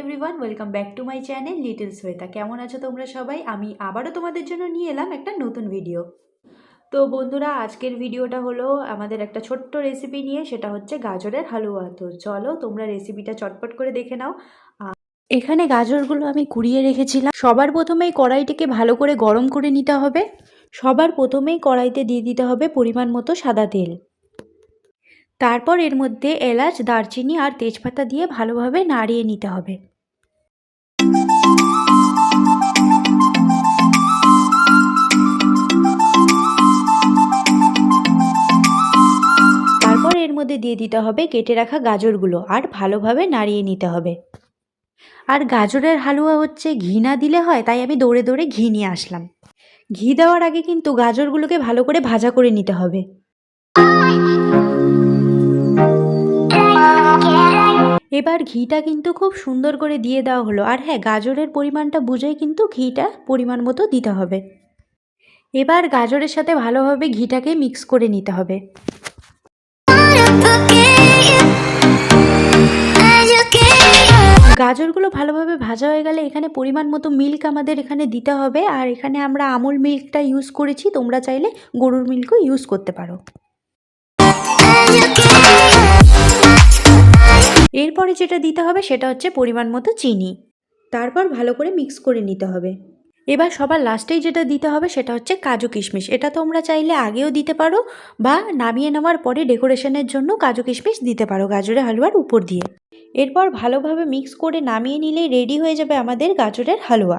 Everyone welcome back to my channel little Shweta কেমন আছো তোমরা সবাই? আমি আবারও তোমাদের জন্য নিয়ে এলাম একটা নতুন ভিডিও তো বন্ধুরা, আজকের ভিডিওটা হলো আমাদের একটা ছোট্ট রেসিপি নিয়ে, সেটা হচ্ছে গাজরের হালুয়া। তো চলো, তোমরা রেসিপিটা চটপট করে দেখে নাও। এখানে গাজরগুলো আমি কুড়িয়ে রেখেছিলাম। সবার প্রথমেই কড়াইটিকে ভালো করে গরম করে নিতে হবে। সবার প্রথমেই কড়াইতে দিয়ে দিতে হবে পরিমাণ মতো সাদা তেল। তারপর এর মধ্যে এলাচ, দারচিনি আর তেজপাতা দিয়ে ভালোভাবে নাড়িয়ে নিতে হবে। তারপর এর মধ্যে দিয়ে দিতে হবে কেটে রাখা গাজরগুলো আর ভালোভাবে নাড়িয়ে নিতে হবে। আর গাজরের হালুয়া হচ্ছে ঘি না দিলে হয়, তাই আমি দৌড়ে দৌড়ে ঘি নিয়ে আসলাম। ঘি দেওয়ার আগে কিন্তু গাজরগুলোকে ভালো করে ভাজা করে নিতে হবে। এবার ঘিটা কিন্তু খুব সুন্দর করে দিয়ে দেওয়া হলো। আর হ্যাঁ গাজরের পরিমাণটা বুঝেই কিন্তু ঘিটা পরিমাণ মতো দিতে হবে। এবার গাজরের সাথে ভালোভাবে ঘিটাকে মিক্স করে নিতে হবে। গাজরগুলো ভালোভাবে ভাজা হয়ে গেলে এখানে পরিমাণ মতো মিল্ক আমাদের এখানে দিতে হবে। আর এখানে আমরা আমুল মিল্কটা ইউজ করেছি, তোমরা চাইলে গরুর মিল্কও ইউজ করতে পারো। এরপরে যেটা দিতে হবে সেটা হচ্ছে পরিমাণ মতো চিনি। তারপর ভালো করে মিক্স করে নিতে হবে। এবার সবার লাস্টেই যেটা দিতে হবে সেটা হচ্ছে কাজু কিশমিশ। এটা তোমরা চাইলে আগেও দিতে পারো বা নামিয়ে নেওয়ার পরে ডেকোরেশনের জন্য কাজু কিশমিশ দিতে পারো গাজরের হালুয়ার উপর দিয়ে। এরপর ভালোভাবে মিক্স করে নামিয়ে নিলেই রেডি হয়ে যাবে আমাদের গাজরের হালুয়া।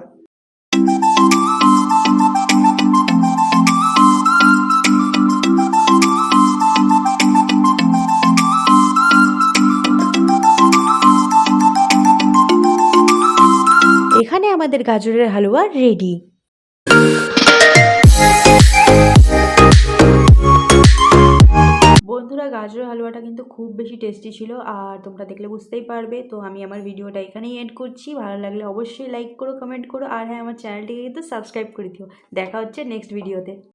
আমাদের গাজরের হালুয়া রেডি বন্ধুরা, গাজরের হালুয়াটা কিন্তু খুব বেশি টেস্টি ছিল, আর তোমরা দেখলে বুঝতেই পারবে। তো আমি আমার ভিডিওটা এখানেই এড করছি। ভালো লাগলে অবশ্যই লাইক করো কমেন্ট করো, আর হ্যাঁ আমার চ্যানেলটিকে কিন্তু সাবস্ক্রাইব করে দিও। দেখা হচ্ছে নেক্সট ভিডিওতে